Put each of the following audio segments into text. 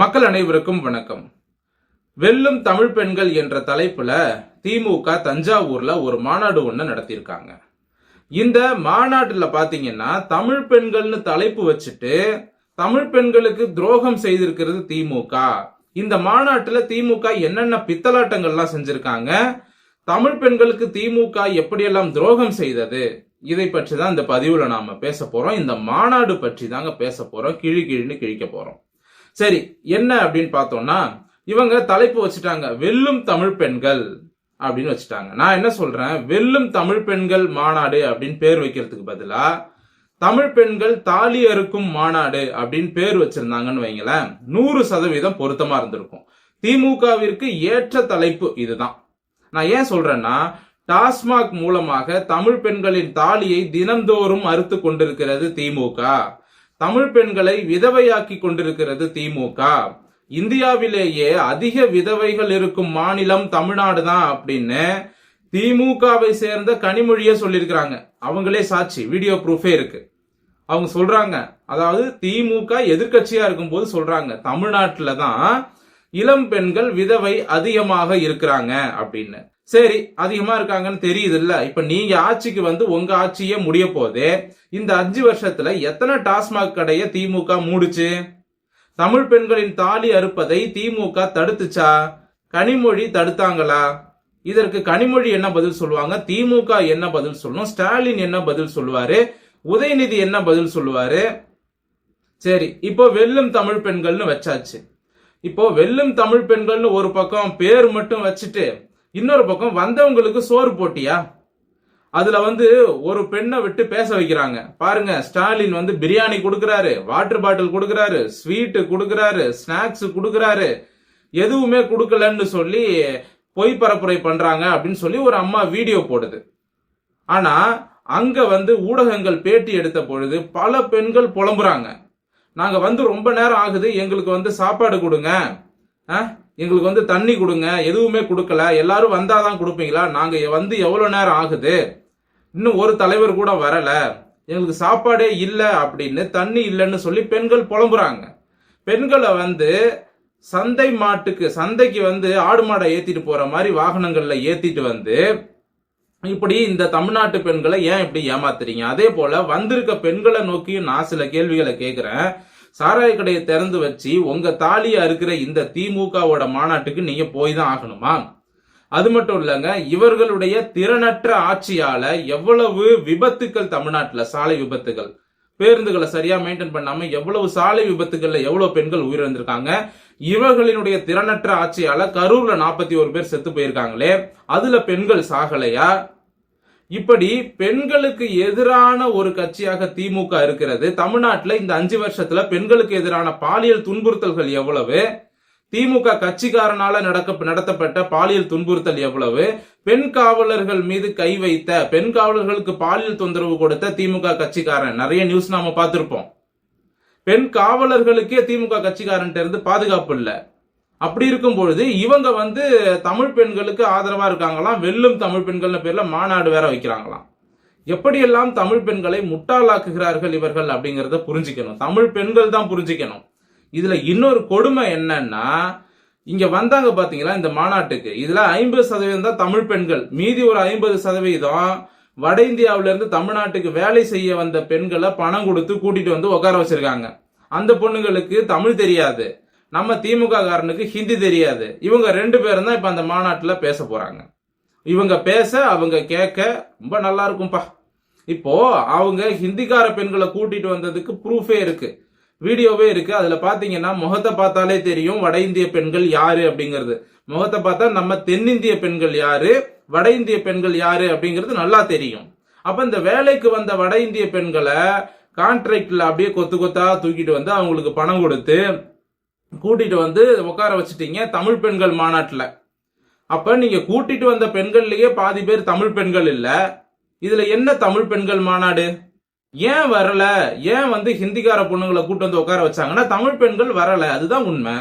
மக்கள் அனைவருக்கும் வணக்கம். வெல்லும் தமிழ் பெண்கள் என்ற தலைப்புல திமுக தஞ்சாவூர்ல ஒரு மாநாடு ஒன்று நடத்தியிருக்காங்க. இந்த மாநாட்டில் பாத்தீங்கன்னா தமிழ் பெண்கள்னு தலைப்பு வச்சுட்டு தமிழ் பெண்களுக்கு துரோகம் செய்திருக்கிறது திமுக. இந்த மாநாட்டில் திமுக என்னென்ன பித்தலாட்டங்கள்லாம் செஞ்சிருக்காங்க? தமிழ் பெண்களுக்கு திமுக எப்படியெல்லாம் துரோகம் செய்தது? இதை பற்றி தான் இந்த பதிவில் நாம பேச போறோம். இந்த மாநாடு பற்றி தாங்க பேச போறோம். கிழி கிழின்னு கிழிக்க போறோம். சரி என்ன அப்படின்னு பார்த்தோம்னா இவங்க தலைப்பு வச்சுட்டாங்க வெல்லும் தமிழ் பெண்கள் அப்படின்னு வச்சுட்டாங்க. நான் என்ன சொல்றேன்? வெல்லும் தமிழ் பெண்கள் மாநாடு அப்படின்னு பேர் வைக்கிறதுக்கு பதிலா தமிழ் பெண்கள் தாலி அறுக்கும் மாநாடு அப்படின்னு பேர் வச்சிருந்தாங்கன்னு வைங்களேன் நூறு சதவீதம் பொருத்தமா இருந்திருக்கும். திமுகவிற்கு ஏற்ற தலைப்பு இதுதான். நான் ஏன் சொல்றேன்னா டாஸ்மாக் மூலமாக தமிழ் பெண்களின் தாலியை தினந்தோறும் அறுத்து கொண்டிருக்கிறது திமுக. தமிழ் பெண்களை விதவையாக்கி கொண்டிருக்கிறது திமுக. இந்தியாவிலேயே அதிக விதவைகள் இருக்கும் மாநிலம் தமிழ்நாடு தான் அப்படின்னு திமுகவை சேர்ந்த கனிமொழிய சொல்லியிருக்கிறாங்க. அவங்களே சாட்சி வீடியோ ப்ரூஃபே இருக்கு. அவங்க சொல்றாங்க அதாவது திமுக எதிர்கட்சியா இருக்கும்போது சொல்றாங்க தமிழ்நாட்டில் தான் இளம் பெண்கள் விதவை அதிகமாக இருக்கிறாங்க அப்படின்னு. சரி அதிகமா இருக்காங்கன்னு தெரியுது இல்ல இப்ப நீங்க ஆட்சிக்கு வந்து உங்க ஆட்சியே முடிய போதே இந்த அஞ்சு வருஷத்துல எத்தனை டாஸ்மாக் கடைய திமுக மூடுச்சு? தமிழ் பெண்களின் தாலி அறுப்பதை திமுக தடுத்துச்சா? கனிமொழி தடுத்தாங்களா? இதற்கு கனிமொழி என்ன பதில் சொல்லுவாங்க? திமுக என்ன பதில் சொல்லணும் ஸ்டாலின் என்ன பதில் சொல்லுவாரு? உதயநிதி என்ன பதில் சொல்லுவாரு? சரி இப்போ வெல்லும் தமிழ் பெண்கள்னு வச்சாச்சு. இப்போ வெல்லும் தமிழ் பெண்கள்னு ஒரு பக்கம் பேர் மட்டும் வச்சுட்டு இன்னொரு பக்கம் வந்தவங்களுக்கு சோறு போட்டியா? அதுல வந்து ஒரு பெண்ணை விட்டு பேச வைக்கிறாங்க. பாருங்க ஸ்டாலின் வந்து பிரியாணி கொடுக்கறாரு வாட்டர் பாட்டில் கொடுக்கறாரு ஸ்வீட்டு கொடுக்கறாரு ஸ்நாக்ஸ் கொடுக்கறாரு எதுவுமே கொடுக்கலன்னு சொல்லி பொய் பரப்புரை பண்றாங்க அப்படின்னு சொல்லி ஒரு அம்மா வீடியோ போடுது. ஆனா அங்க வந்து ஊடகங்கள் பேட்டி எடுத்த பொழுது பல பெண்கள் புலம்புறாங்க. நாங்க வந்து ரொம்ப நேரம் ஆகுது எங்களுக்கு வந்து சாப்பாடு கொடுங்க. எங்களுக்கு வந்து தண்ணி கொடுங்க எதுவுமே கொடுக்கல எல்லாரும் வந்தாதான் கொடுப்பீங்களா? நாங்கள் வந்து எவ்வளோ நேரம் ஆகுது? இன்னும் ஒரு தலைவர் கூட வரல. எங்களுக்கு சாப்பாடே இல்லை அப்படின்னு தண்ணி இல்லைன்னு சொல்லி பெண்கள் புலம்புறாங்க. பெண்களை வந்து சந்தை மாட்டுக்கு சந்தைக்கு வந்து ஆடு மாடை ஏற்றிட்டு போகிற மாதிரி வாகனங்களில் ஏற்றிட்டு வந்து இப்படி இந்த தமிழ்நாட்டு பெண்களை ஏன் இப்படி ஏமாத்துறீங்க? அதே போல வந்திருக்க பெண்களை நோக்கியும் நான் சில கேள்விகளை கேட்குறேன் சாராய கடையை திறந்து வச்சு உங்க தாலியா அறுக்கிற இந்த திமுகவோட மாநாட்டுக்கு நீங்க போய் தான் ஆகணுமா? அது மட்டும் இல்லைங்க இவர்களுடைய திறனற்ற ஆட்சியால எவ்வளவு விபத்துக்கள் தமிழ்நாட்டில் சாலை விபத்துகள். பேருந்துகளை சரியா மெயின்டைன் பண்ணாம எவ்வளவு சாலை விபத்துகள்ல எவ்வளவு பெண்கள் உயிரிழந்திருக்காங்க? இவர்களினுடைய திறனற்ற ஆட்சியால கரூர்ல நாற்பத்தி ஒரு பேர் செத்து போயிருக்காங்களே அதுல பெண்கள் சாகலையா? இப்படி பெண்களுக்கு எதிரான ஒரு கட்சியாக திமுக இருக்கிறது. தமிழ்நாட்டில் இந்த அஞ்சு வருஷத்துல பெண்களுக்கு எதிரான பாலியல் துன்புறுத்தல்கள் எவ்வளவு? திமுக கட்சிக்காரனால நடக்க நடத்தப்பட்ட பாலியல் துன்புறுத்தல் எவ்வளவு? பெண் காவலர்கள் மீது கை வைத்த பெண் காவலர்களுக்கு பாலியல் தொந்தரவு கொடுத்த திமுக கட்சிக்காரன். நிறைய நியூஸ் நாம பார்த்திருப்போம். பெண் காவலர்களுக்கே திமுக கட்சிக்காரன் இருந்து பாதுகாப்பு இல்லை. அப்படி இருக்கும் பொழுது இவங்க வந்து தமிழ் பெண்களுக்கு ஆதரவா இருக்காங்களாம். வெல்லும் தமிழ் பெண்கள்னு பேர்ல மாநாடு வேற வைக்கிறாங்களாம். எப்படியெல்லாம் தமிழ் பெண்களை முட்டாளாக்குகிறார்கள் இவர்கள் அப்படிங்கிறத புரிஞ்சுக்கணும். தமிழ் பெண்கள் தான் புரிஞ்சுக்கணும். இதுல இன்னொரு கொடுமை என்னன்னா இங்க வந்தாங்க பாத்தீங்களா இந்த மாநாட்டுக்கு. இதுல ஐம்பது சதவீதம் தான் தமிழ் பெண்கள். மீதி ஒரு ஐம்பது சதவீதம் வட இந்தியாவில இருந்து தமிழ்நாட்டுக்கு வேலை செய்ய வந்த பெண்களை பணம் கொடுத்து கூட்டிட்டு வந்து உட்கார வச்சிருக்காங்க. அந்த பொண்ணுங்களுக்கு தமிழ் தெரியாது. நம்ம திமுக காரனுக்கு ஹிந்தி தெரியாது. இவங்க ரெண்டு பேரும் தான் இப்போ அந்த மாநாட்டில் பேச போகிறாங்க இவங்க பேச அவங்க கேட்க ரொம்ப நல்லா இருக்கும்ப்பா இப்போ அவங்க ஹிந்திக்கார பெண்களை கூட்டிட்டு வந்ததுக்கு ப்ரூஃபே இருக்கு. வீடியோவே இருக்கு. அதுல பாத்தீங்கன்னா முகத்தை பார்த்தாலே தெரியும் வட இந்திய பெண்கள் யாரு அப்படிங்கிறது. முகத்தை பார்த்தா நம்ம தென்னிந்திய பெண்கள் யாரு வட இந்திய பெண்கள் யாரு அப்படிங்கிறது நல்லா தெரியும். அப்ப இந்த வேலைக்கு வந்த வட இந்திய பெண்களை கான்ட்ராக்ட்ல அப்படியே கொத்து கொத்தா தூக்கிட்டு வந்து அவங்களுக்கு பணம் கொடுத்து கூட்டிட்டு வந்து உட்கார வச்சுட்டீங்க தமிழ் பெண்கள் மாநாட்டில். அப்ப நீங்க கூட்டிட்டு வந்த பெண்கள்லயே பாதி பேர் தமிழ் பெண்கள் இல்ல. இதுல என்ன தமிழ் பெண்கள் மாநாடு? ஏன் வரல? ஏன் வந்து ஹிந்திக்கார பொண்ணுங்களை கூட்டு வந்து உட்கார வச்சாங்கன்னா தமிழ் பெண்கள் வரல. அதுதான் உண்மை.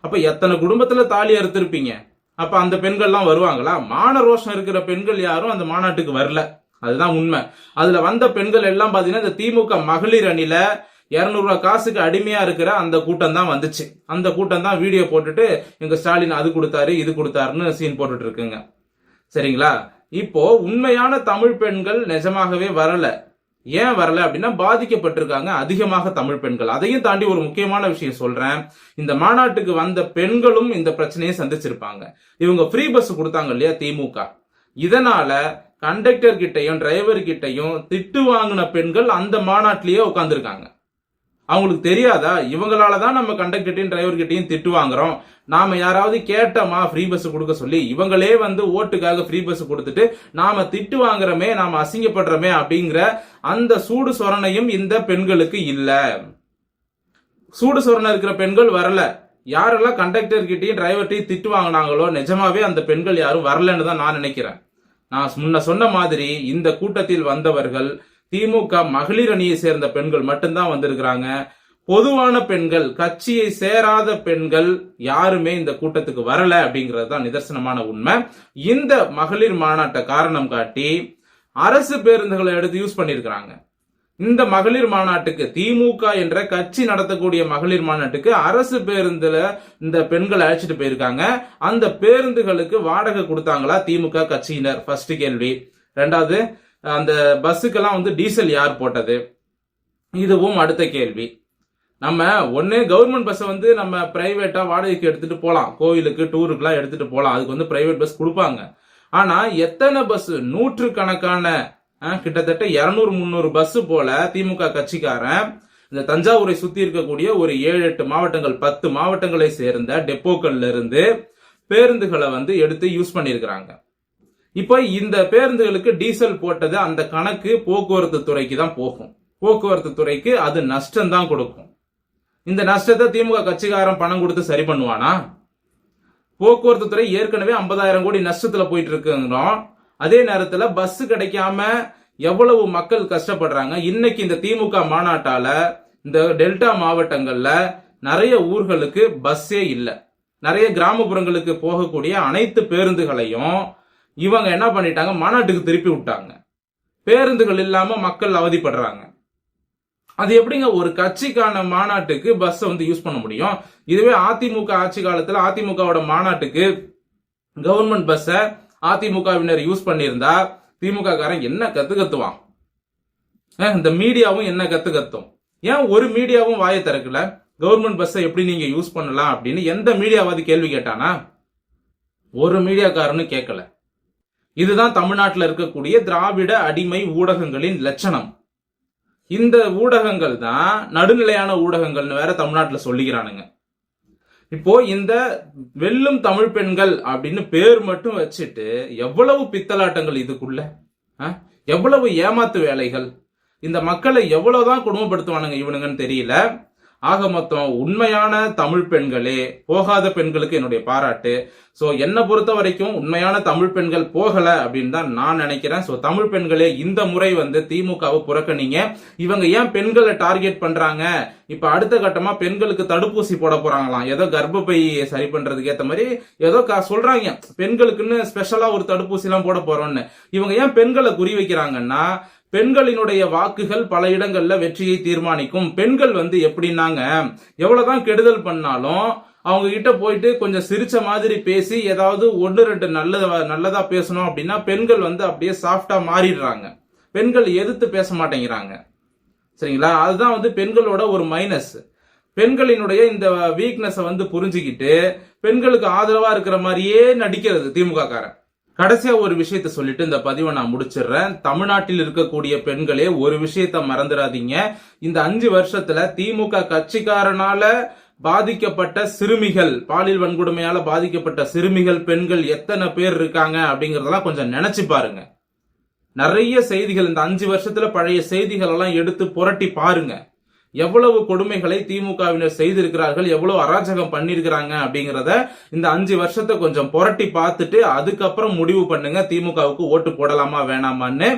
அப்ப எத்தனை குடும்பத்துல தாலி அறுத்திருப்பீங்க? அப்ப அந்த பெண்கள்லாம் வருவாங்களா? மான ரோஷம் இருக்கிற பெண்கள் யாரும் அந்த மாநாட்டுக்கு வரல. அதுதான் உண்மை. அதுல வந்த பெண்கள் எல்லாம் பாத்தீங்கன்னா இந்த திமுக மகளிர் அணில இரநூறுவா காசுக்கு அடிமையா இருக்கிற அந்த கூட்டம் தான் வந்துச்சு. அந்த கூட்டம் தான் வீடியோ போட்டுட்டு எங்க ஸ்டாலின் அது கொடுத்தாரு இது கொடுத்தாருன்னு சீன் போட்டுட்டு இருக்குங்க. சரிங்களா? இப்போ உண்மையான தமிழ் பெண்கள் நிஜமாகவே வரல. ஏன் வரல அப்படின்னா பாதிக்கப்பட்டிருக்காங்க அதிகமாக தமிழ் பெண்கள். அதையும் தாண்டி ஒரு முக்கியமான விஷயம் சொல்றேன். இந்த மாநாட்டுக்கு வந்த பெண்களும் இந்த பிரச்சனையை சந்திச்சிருப்பாங்க. இவங்க ஃப்ரீ பஸ் கொடுத்தாங்க இல்லையா திமுக. இதனால கண்டக்டர் கிட்டையும் டிரைவர் கிட்டையும் திட்டு வாங்கின பெண்கள் அந்த மாநாட்டிலேயே உட்காந்துருக்காங்க அவங்களுக்கு தெரியாதா? இவங்களால தான் நம்ம கண்டக்டர்ட்டையும் டிரைவர் கிட்டையும் திட்டு வாங்குறோம். நாம யாராவது கேட்டோமா ஃப்ரீ பஸ் கொடுக்க சொல்லி இவங்களே வந்து ஓட்டுக்காக ஃப்ரீ பஸ் கொடுத்துட்டு நாம திட்டு வாங்குறோமே நாம அசிங்கப்படுறோமே அப்படிங்கிற அந்த சூடு சொரணையும் இந்த பெண்களுக்கு இல்ல. சூடு சொரணை இருக்கிற பெண்கள் வரல. யாரெல்லாம் கண்டக்டர் கிட்டையும் திட்டு வாங்கினாங்களோ நிஜமாவே அந்த பெண்கள் யாரும் வரலன்னு தான் நான் நினைக்கிறேன். நான் முன்ன சொன்ன மாதிரி இந்த கூட்டத்தில் வந்தவர்கள் திமுக மகளிர் அணியை சேர்ந்த பெண்கள் மட்டும்தான் வந்திருக்கிறாங்க. பொதுவான பெண்கள் கட்சியை சேராத பெண்கள் யாருமே இந்த கூட்டத்துக்கு வரல அப்படிங்கிறது தான் நிதர்சனமான உண்மை. இந்த மகளிர் மாநாட்டை காரணம் காட்டி அரசு பேருந்துகளை எடுத்து யூஸ் பண்ணியிருக்கிறாங்க. இந்த மகளிர் மாநாட்டுக்கு திமுக என்ற கட்சி நடத்தக்கூடிய மகளிர் மாநாட்டுக்கு அரசு பேருந்துல இந்த பெண்களை அழைச்சிட்டு போயிருக்காங்க. அந்த பேருந்துகளுக்கு வாடகை கொடுத்தாங்களா திமுக கட்சியினர்? ஃபர்ஸ்ட் கேள்வி. ரெண்டாவது அந்த பஸ்ஸுக்கெல்லாம் வந்து டீசல் யார் போட்டது? இதுவும் அடுத்த கேள்வி. நம்ம ஒன்று கவர்மெண்ட் பஸ்ஸை வந்து நம்ம ப்ரைவேட்டாக வாடகைக்கு எடுத்துகிட்டு போகலாம் கோவிலுக்கு டூருக்குலாம் எடுத்துகிட்டு போகலாம் அதுக்கு வந்து பிரைவேட் பஸ் கொடுப்பாங்க. ஆனால் எத்தனை பஸ் நூற்று கணக்கான கிட்டத்தட்ட இரநூறு முந்நூறு பஸ் போல திமுக கட்சிக்காரன் இந்த தஞ்சாவூரை சுத்தி இருக்கக்கூடிய ஒரு ஏழு எட்டு மாவட்டங்கள் பத்து மாவட்டங்களை சேர்ந்த டெப்போக்கள்ல இருந்து பேருந்துகளை வந்து எடுத்து யூஸ் பண்ணியிருக்கிறாங்க. இப்போ இந்த பேருந்துகளுக்கு டீசல் போட்டது அந்த கணக்கு போக்குவரத்து துறைக்கு தான் போகும். போக்குவரத்து துறைக்கு அது நஷ்டம் தான் கொடுக்கும். இந்த நஷ்டத்தை திமுக கட்சிக்காரன் பணம் கொடுத்து சரி பண்ணுவானா? போக்குவரத்து துறை ஏற்கனவே ஐம்பதாயிரம் கோடி நஷ்டத்துல போயிட்டு இருக்குங்கிறோம் அதே நேரத்துல பஸ் கிடைக்காம எவ்வளவு மக்கள் கஷ்டப்படுறாங்க? இன்னைக்கு இந்த திமுக மாநாட்டால இந்த டெல்டா மாவட்டங்கள்ல நிறைய ஊர்களுக்கு பஸ்ஸே இல்லை. நிறைய கிராமப்புறங்களுக்கு போகக்கூடிய அனைத்து பேருந்துகளையும் இவங்க என்ன பண்ணிட்டாங்க? மாநாட்டுக்கு திருப்பி விட்டாங்க. பேருந்துகள் இல்லாம மக்கள் அவதிப்படுறாங்க. அது எப்படிங்க ஒரு கட்சிக்கான மாநாட்டுக்கு பஸ் வந்து யூஸ் பண்ண முடியும்? இதுவே அதிமுக ஆட்சி காலத்துல அதிமுகவோட மாநாட்டுக்கு கவர்மெண்ட் பஸ்ஸை அதிமுகவினர் யூஸ் பண்ணியிருந்தா திமுக காரன் என்ன கத்து கத்துவான்? இந்த மீடியாவும் என்ன கத்து கத்தும்? ஏன் ஒரு மீடியாவும் வாயை திறக்கல? கவர்மெண்ட் பஸ்ஸை எப்படி நீங்க யூஸ் பண்ணலாம் அப்படின்னு எந்த மீடியாவாவது கேள்வி கேட்டானா? ஒரு மீடியாக்காரனும் கேட்கல. இதுதான் தமிழ்நாட்டில் இருக்கக்கூடிய திராவிட அடிமை ஊடகங்களின் லட்சணம். இந்த ஊடகங்கள் தான் நடுநிலையான ஊடகங்கள்னு வேற தமிழ்நாட்டில் சொல்லிக்கிறானுங்க. இப்போ இந்த வெல்லும் தமிழ் பெண்கள் அப்படின்னு பேர் மட்டும் வச்சுட்டு எவ்வளவு பித்தலாட்டங்கள் இதுக்குள்ள? ஆ? எவ்வளவு ஏமாத்து வேலைகள்? இந்த மக்களை எவ்வளவுதான் குடும்பப்படுத்துவானுங்க இவனுங்கன்னு தெரியல. ஆக மொத்தம் உண்மையான தமிழ் பெண்களே போகாத பெண்களுக்கு என்னுடைய பாராட்டு. சோ என்னை பொறுத்த வரைக்கும் உண்மையான தமிழ் பெண்கள் போகல அப்படின்னு தான் நான் நினைக்கிறேன். சோ தமிழ் பெண்களே இந்த முறை வந்து திமுகவை புறக்கணிங்க. இவங்க ஏன் பெண்களை டார்கெட் பண்றாங்க? இப்ப அடுத்த கட்டமா பெண்களுக்கு தடுப்பூசி போட போறாங்களாம். ஏதோ கர்ப்பப்பை சரி பண்றதுக்கு ஏத்த மாதிரி ஏதோ கா- சொல்றாங்க. பெண்களுக்குன்னு ஸ்பெஷலா ஒரு தடுப்பூசி எல்லாம் போட போறோம்னு. இவங்க ஏன் பெண்களை குறி வைக்கிறாங்கன்னா பெண்களினுடைய வாக்குகள் பல இடங்கள்ல வெற்றியை தீர்மானிக்கும். பெண்கள் வந்து எப்படின்னாங்க எவ்வளவுதான் கெடுதல் பண்ணாலும் அவங்க கிட்ட போயிட்டு கொஞ்சம் சிரிச்ச மாதிரி பேசி ஏதாவது ஒன்று ரெண்டு நல்லதா நல்லதா பேசணும் அப்படின்னா பெண்கள் வந்து அப்படியே சாஃப்டா மாறிடுறாங்க. பெண்கள் எதிர்த்து பேச மாட்டேங்கிறாங்க. சரிங்களா? அதுதான் வந்து பெண்களோட ஒரு மைனஸ் பெண்களினுடைய இந்த வீக்னஸை வந்து புரிஞ்சுக்கிட்டு பெண்களுக்கு ஆதரவா இருக்கிற மாதிரியே நடிக்கிறது திமுக காரன் கடைசியா ஒரு விஷயத்த சொல்லிட்டு இந்த பதிவை நான் முடிச்சிடுறேன். தமிழ்நாட்டில் இருக்கக்கூடிய பெண்களே ஒரு விஷயத்த மறந்துடாதீங்க. இந்த அஞ்சு வருஷத்துல திமுக கட்சிக்காரனால பாதிக்கப்பட்ட சிறுமிகள் பாலியல் வன்கொடுமையால பாதிக்கப்பட்ட சிறுமிகள் பெண்கள் எத்தனை பேர் இருக்காங்க அப்படிங்கறதெல்லாம் கொஞ்சம் நினைச்சு பாருங்க. நிறைய செய்திகள் இந்த அஞ்சு வருஷத்துல பழைய செய்திகள் எல்லாம் எடுத்து புரட்டி பாருங்க. எவ்வளவு கொடுமைகளை திமுகவினர் செய்திருக்கிறார்கள் எவ்வளவு அராஜகம் பண்ணிருக்கிறாங்க அப்படிங்கிறத இந்த அஞ்சு வருஷத்தை கொஞ்சம் புரட்டி பார்த்துட்டு அதுக்கப்புறம் முடிவு பண்ணுங்க. திமுகவுக்கு ஓட்டு போடலாமா வேணாமான்னு.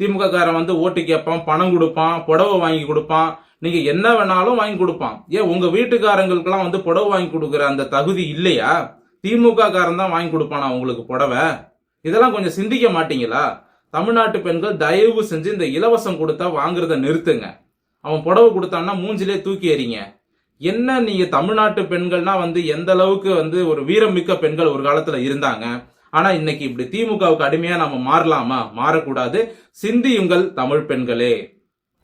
திமுக காரன் வந்து ஓட்டு கேட்பான் பணம் கொடுப்பான் புடவை வாங்கி கொடுப்பான். நீங்க என்ன வேணாலும் வாங்கி கொடுப்பான். ஏன் உங்க வீட்டுக்காரங்களுக்கெல்லாம் வந்து புடவை வாங்கி கொடுக்குற அந்த தகுதி இல்லையா? திமுக காரன் தான் வாங்கி கொடுப்பானா உங்களுக்கு புடவை? இதெல்லாம் கொஞ்சம் சிந்திக்க மாட்டீங்களா? தமிழ்நாட்டு பெண்கள் தயவு செஞ்சு இந்த இலவசம் கொடுத்தா வாங்குறத நிறுத்துங்க. அவன் புடவை கொடுத்தான்னா மூஞ்சிலே தூக்கி எறிங்க. என்ன நீங்க தமிழ்நாட்டு பெண்கள்னா வந்து எந்த அளவுக்கு வந்து ஒரு வீரமிக்க பெண்கள் ஒரு காலத்துல இருந்தாங்க. ஆனா இன்னைக்கு இப்படி திமுகவுக்கு அடிமையா நாம மாறலாமா? மாறக்கூடாது. சிந்தியுங்கள் தமிழ் பெண்களே.